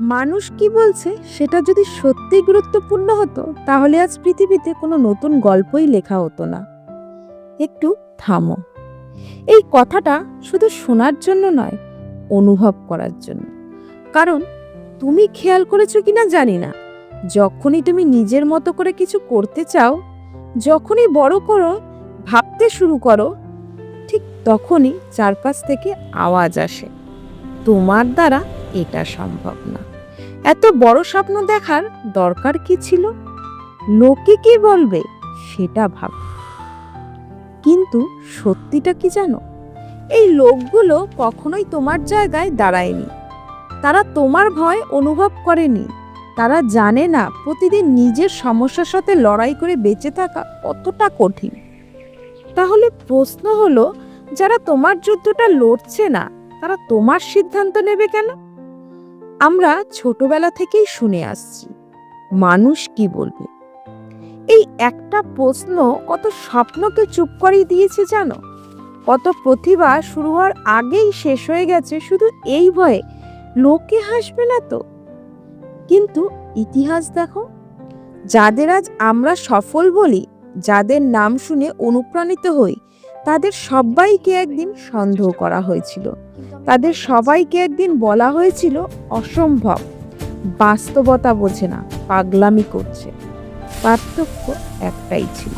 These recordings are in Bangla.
মানুষ কি বলছে সেটা যদি সত্যি গুরুত্বপূর্ণ হতো, তাহলে আজ পৃথিবীতে কোনো নতুন গল্পই লেখা হতো না। একটু থামো। এই কথাটা শুধু শোনার জন্য নয়, অনুভব করার জন্য। কারণ তুমি খেয়াল করেছ কিনা জানি না। যখনই তুমি নিজের মতো করে কিছু করতে চাও, যখনই বড় করো, ভাবতে শুরু করো, ঠিক তখনই চারপাশ থেকে আওয়াজ আসে। তোমার দ্বারা এটা সম্ভব না। এত বড় স্বপ্ন দেখার দরকার কি ছিল? লোকে কি বলবে সেটা ভাব। কিন্তু সত্যিটা কি জানো? এই লোকগুলো কখনোই তোমার জায়গায় দাঁড়ায়নি। তারা তোমার ভয় অনুভব করেনি। তারা জানে না প্রতিদিন নিজের সমস্যার সাথে লড়াই করে বেঁচে থাকা কতটা কঠিন। তাহলে প্রশ্ন হলো, যারা তোমার যুদ্ধটা লড়ছে না তারা তোমার সিদ্ধান্ত নেবে কেন? আমরা ছোটবেলা থেকেই শুনে আসছি। মানুষ কি বলবে? এই একটা প্রশ্ন কত স্বপ্নকে চুপ করিয়ে দিয়েছে জানো? কত প্রতিভা শুরু হওয়ার আগেই শেষ হয়ে গেছে, শুধু এই ভয়ে। লোকে হাসবে না তো? কিন্তু ইতিহাস দেখো, যাদের আজ আমরা সফল বলি, যাদের নাম শুনে অনুপ্রাণিত হই, তাদের সবাইকে একদিন সন্দেহ করা হয়েছিল। তাদের সবাইকে একদিন বলা হয়েছিল, অসম্ভব। বাস্তবতা বোঝে না, পাগলামি করছে। পার্থক্য একটাই ছিল।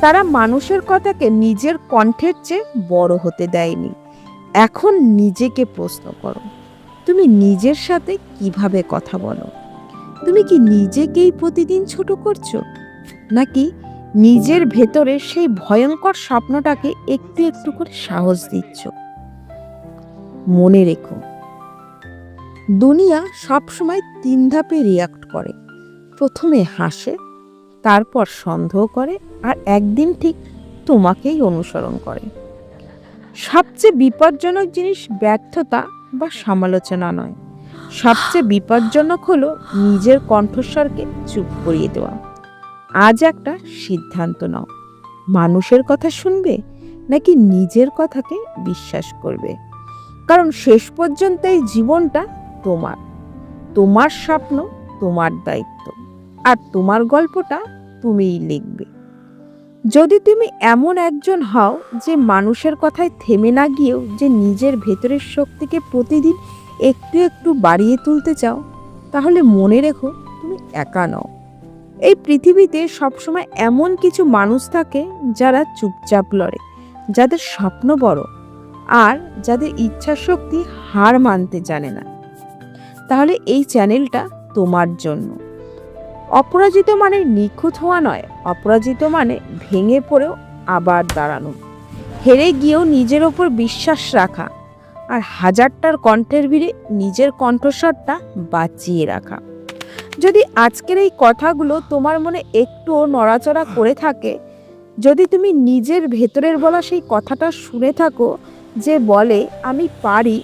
তারা মানুষের কথাকে নিজের কণ্ঠের চেয়ে বড় হতে দেয়নি। এখন নিজেকে প্রশ্ন করো, তুমি নিজের সাথে কীভাবে কথা বলো? তুমি কি নিজেকেই প্রতিদিন ছোট করছ? নাকি নিজের ভেতরে সেই ভয়ঙ্কর স্বপ্নটাকে একটু একটু করে সাহস দিচ্ছ? মনে রেখো। দুনিয়া সবসময় তিন ধাপে রিয়াক্ট করে। প্রথমে হাসে, তারপর সন্দেহ করে আর একদিন ঠিক তোমাকেই অনুসরণ করে। সবচেয়ে বিপজ্জনক জিনিস ব্যর্থতা বা সমালোচনা নয়। সবচেয়ে বিপজ্জনক হলো নিজের কণ্ঠস্বরকে চুপ করিয়ে দেওয়া। আজ একটা সিদ্ধান্ত নাও। মানুষের কথা শুনবে নাকি নিজের কথাকে বিশ্বাস করবে? কারণ শেষ পর্যন্ত এই জীবনটা তোমার। তোমার স্বপ্ন, তোমার দায়িত্ব। আর তোমার গল্পটা তুমিই লিখবে। যদি তুমি এমন একজন হও যে মানুষের কথায় থেমে না গিয়েও যে নিজের ভেতরের শক্তিকে প্রতিদিন একটু একটু বাড়িয়ে তুলতে চাও, তাহলে মনে রেখো তুমি একা নও। এই পৃথিবীতে সবসময় এমন কিছু মানুষ থাকে যারা চুপচাপ লড়ে, যাদের স্বপ্ন বড় আর যাদের ইচ্ছা শক্তি হার মানতে জানে না। তাহলে এই চ্যানেলটা তোমার জন্য। অপরাজিত মানে নিখুঁত হওয়া নয়, অপরাজিত মানে ভেঙে পড়েও আবার দাঁড়ানো। হেরে গিয়েও নিজের ওপর বিশ্বাস রাখা আর হাজারটার কণ্ঠের ভিড়ে নিজের কণ্ঠস্বরটা বাঁচিয়ে রাখা। যদি আজকের এই কথাগুলো তোমার মনে একটুও নড়াচড়া করে থাকে, যদি তুমি নিজের ভেতরের বলা সেই কথাটা শুনে থাকো যে বলে, আমি পারি,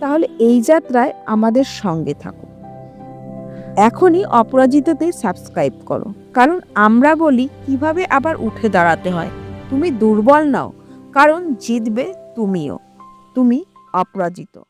তাহলে এই যাত্রায় আমাদের সঙ্গে থাকো। এখনই অপরাজিততে সাবস্ক্রাইব করো। কারণ আমরা বলি, কীভাবে আবার উঠে দাঁড়াতে হয়? তুমি দুর্বল নাও, কারণ জিতবে তুমিও। তুমি অপরাজিত।